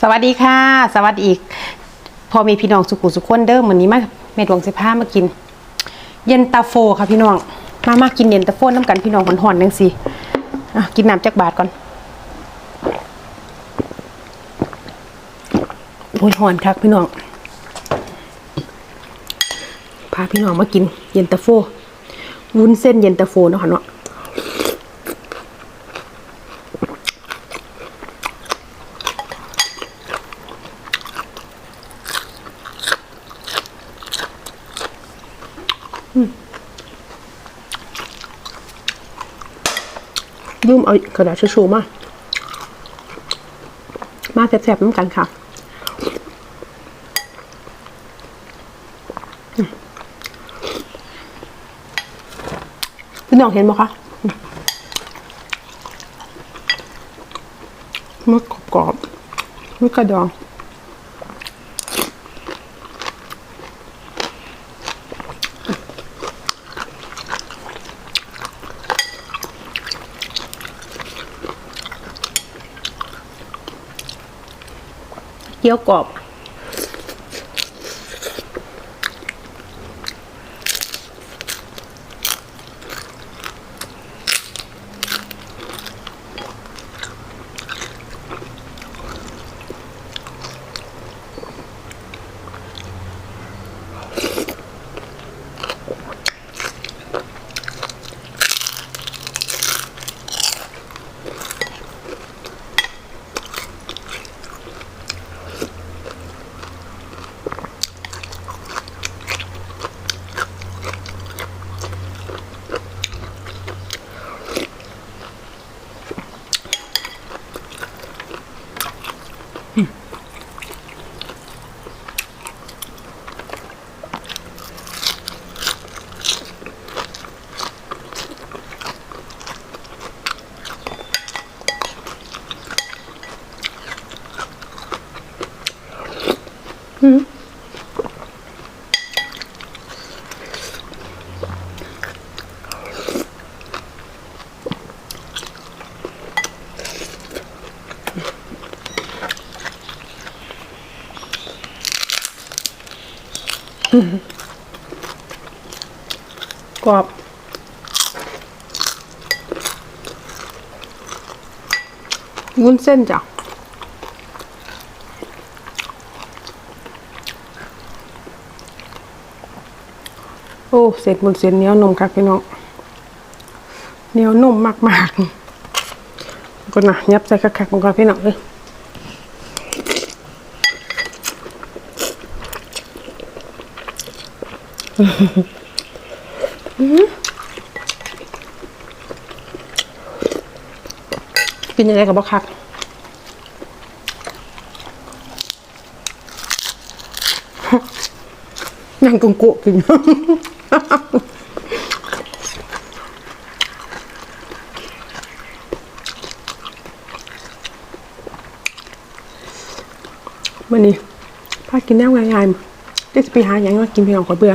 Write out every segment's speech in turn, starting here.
สวัสดีค่ะ สวัสดีอีก พอมีพี่น้องสุขุสุขคนเด้อวันนี้มาเม็ดวงสิพามากิน เย็นตาโฟค่ะพี่น้องมามากินเย็นตาโฟน้ำกันพี่น้องหอนๆจังสิอะกินน้ำจากบาทก่อนโอ้ยหอนคักพี่น้องพาพี่น้องมากินเย็นตาโฟวุ้นเส้นเย็นตาโฟเนาะค่ะเนาะ ยุ่มเอากระดาษชชู่มา มาแสบๆน้ำกันค่ะพี่น้องเห็นไหมคะอืมมันกรอบๆมันกระดอง เกี๊ยวกรอบ กรอบวุ้ โอ้เสร็จหมดเส้นเหนียนมครับพี่น้องเนียนุ่มมากๆก็นะยับใส่คักๆมันก่อนพี่น้องเลยกินยังไงกับบ่คักนั่งกุงกุกิน มันนี่พากินแนวง่ายๆเดี๋ยวจะไปหาอย่างมากินเพียงขอเบื่อ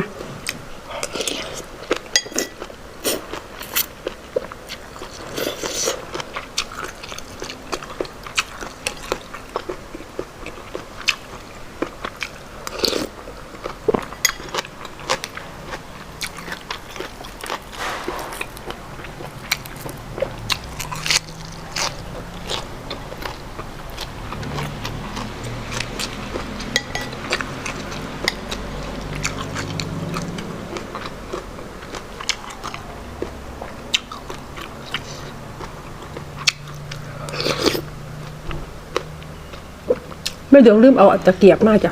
ม่เดี๋ยวลืมเอาตะเกียบมาจ้ะ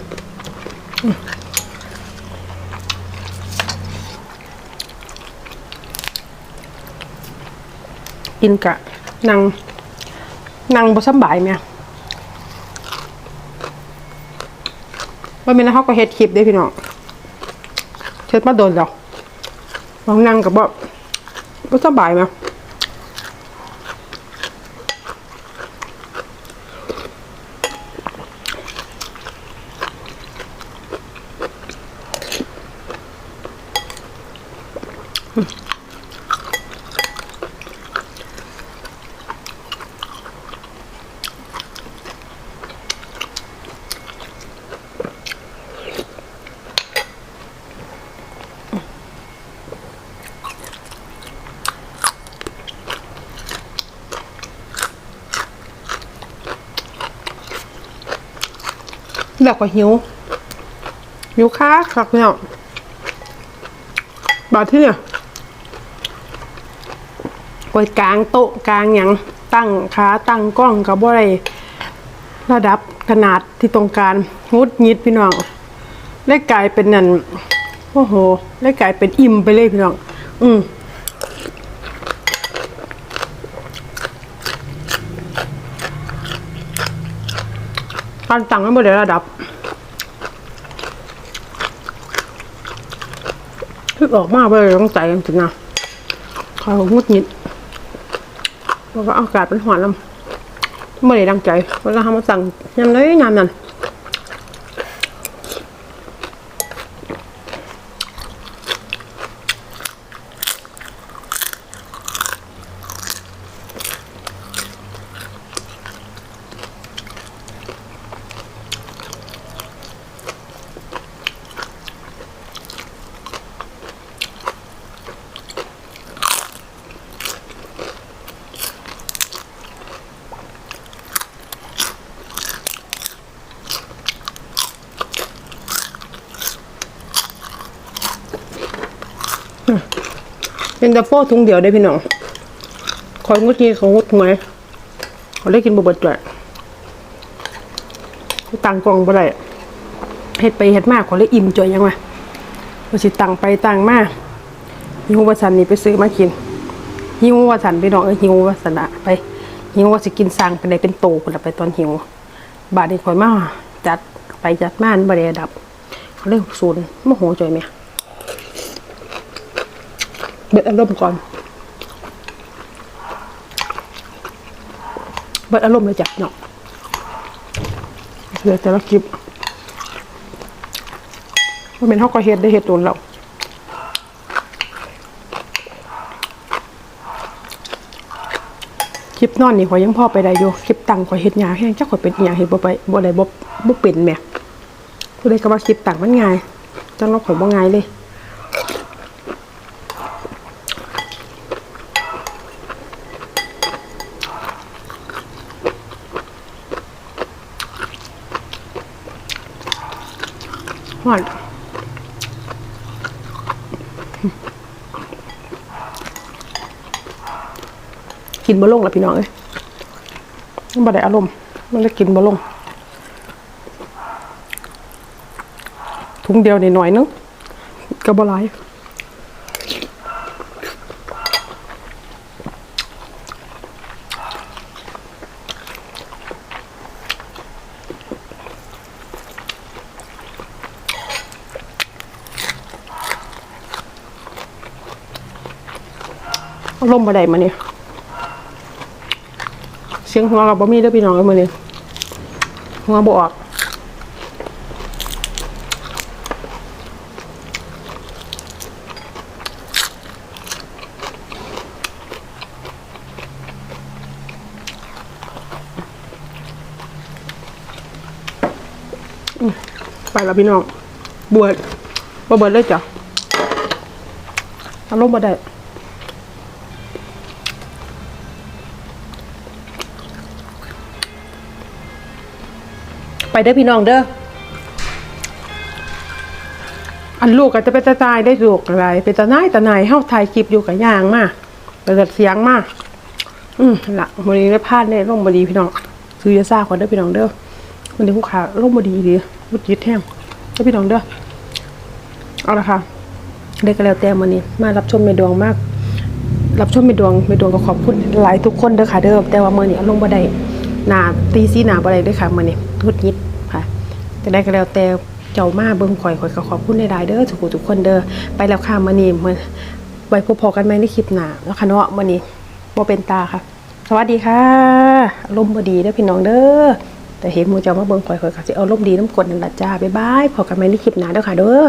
อินกะนางนางบสบายเนี่ยว่ามีนะเขาก็เฮ็ดคลิปได้พี่น้องเช็ดมาโดนแล้วบางนางกับบ่บ่สบายไหม แล้วก็หิว หิวค้าคักเนี่ยบาดที่เนี่ยกวยกลางโต๊ะกลางหยังตั้งขาตั้งกล้องกับบ่ได้ระดับขนาดที่ตรงการงุดหงิดพี่น้องได้กลายเป็นนั่นโอ้โหได้กลายเป็นอิ่มไปเลยพี่น้อง อืม การตั้งให้บ่ได้ระดับคือออกมาไปเลยต้องใจจริงนะคอยงุดหงิดแล้วก็อากาศเป็นหอนลำไม่ได้ดังใจเวลาทำมาสั่งยำเลยยำนั่น เป็นตะโฟถุงเดียวได้พี่น้องคอยงุดหงิดเขางุดหวยเขาได้กินบะบดด้วยตังกองบ่ได้เฮ็ดไปเฮ็ดมากขอเลยอิ่มจ่อยยังวะว่าสิตังไปตังมากหิวว่าสันนี่ไปซื้อมากินหิวว่าสันพี่น้องเอ้ยหิวว่าสันอะไปหิวว่าสิกินสร้างเป็นไดเป็นโตคนละไปตอนหิว บาดนี้ข่อยมาจัดไปจัดม่านบ่ได้ดับเขาเลยศูนย์มโหจ่อยแม่เบิดอารมณ์ก่อนเบิดอารมณ์เลยจ้ะเนาะเหลือแต่ละคลิปว่าเป็นเท่าก็เฮ็ดได้เฮ็ดโดนเราคลิปนอนนี่ขอยยังพอไปได้อยู่คลิปตังขอยเฮ็ดยาแห้งจักขอยเป็นยาเฮ็ดบ่ไปบ่ได้บ่บ่เป็นแม่ผู้ใดก็ว่าคลิปตังมันง่ายจังเราขอยบ่ง่ายเลย หวานกินบะลงละพี่น้องเอ้ยบ่ได้อารมณ์มันเลยกินบะลงถุงเดียวนี่หน่อยนึงก็บ่หลาย อารมณ์บ่ได้มาเนี่ยเสียงหัวกับบ่มีเด้อพี่น้องเอ้ยมื้อนี้หัวบ่ออกไปแล้วพี่น้องบวชบ่เบิดเลยจ้ะอารมณ์บ่ได้ ไปเด้อพี่น้องเด้อ อันลูกก็จะไปตายได้ลูกอะไรเป็นตาหนายตาหนายเฮาถ่ายคลิปอยู่กับย่างมาเปิดเสียงมาก อืมละวันนี้ได้พลาดได้ร่มบดีพี่น้องซื้อยาซ่าก่อนเด้อพี่น้องเด้อวันนี้ผู้ขาร่มบดีดีมุดยิดแห้งเด้อพี่น้องเด้อเอาละค่ะได้ก็แล้วแต่วันนี้ มารับชมเมดวงมาก รับชมเมดวงเมดวงก็ขอบคุณหลายทุกคนเด้อค่ะเด้อแต่ว่ามื่อนี้อารมณ์บ่ได้หนาตีซีหนาบ่ได้เด้อค่ะมื่อนี้มุดยิด จะได้ก็แล้วแต่เจ้ามาเบิ่งข่อยข่อยก็ขอบคุณหลายๆเด้อทุกคนทุกคนเด้อไปแล้วค่ะมื่อนี้มื่อไว้พบพอกันไหมในคลิปหน้าแล้วค่ะเนาะมื่อนี้บ่เป็นตาค่ะ สวัสดีค่ะอารมณ์บ่ดีเด้อพี่น้องเด้อแต่เห็นหมูเจ้ามาเบิ่งข่อยข่อยก็สิเอาอารมณ์ดีน้ำกดนั่นล่ะจ้าบ๊ายบายพอกันไหมในคลิปหน้าเด้อค่ะเด้อ